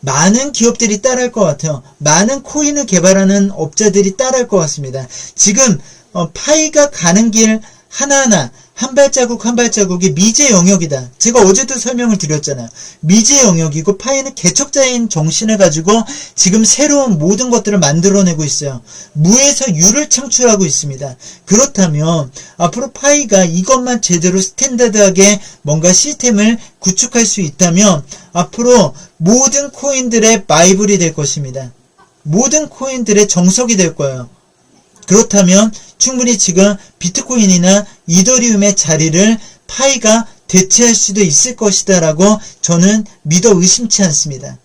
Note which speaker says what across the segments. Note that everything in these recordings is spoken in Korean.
Speaker 1: 많은 기업들이 따라할 것 같아요. 많은 코인을 개발하는 업자들이 따라할 것 같습니다. 지금 어, 파이가 가는 길 하나하나 한 발자국 한 발자국이 미제 영역이다. 제가 어제도 설명을 드렸잖아요. 미제 영역이고 파이는 개척자인 정신을 가지고 지금 새로운 모든 것들을 만들어내고 있어요. 무에서 유를 창출하고 있습니다. 그렇다면 앞으로 파이가 이것만 제대로 스탠다드하게 뭔가 시스템을 구축할 수 있다면 앞으로 모든 코인들의 바이블이 될 것입니다. 모든 코인들의 정석이 될 거예요. 그렇다면 충분히 지금 비트코인이나 이더리움의 자리를 파이가 대체할 수도 있을 것이다라고 저는 믿어 의심치 않습니다.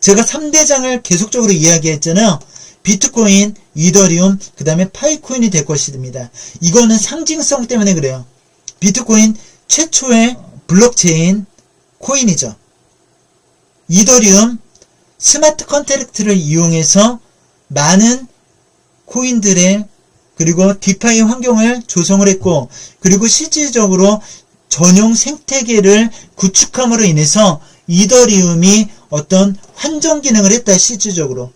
Speaker 1: 제가 3대장을 계속적으로 이야기했잖아요. 비트코인, 이더리움, 그 다음에 파이코인이 될 것입니다. 이거는 상징성 때문에 그래요. 비트코인 최초의 블록체인 코인이죠. 이더리움 스마트 컨트랙트를 이용해서 많은 코인들의 그리고 디파이 환경을 조성을 했고 그리고 실질적으로 전용 생태계를 구축함으로 인해서 이더리움이 어떤 환정 기능을 했다 실질적으로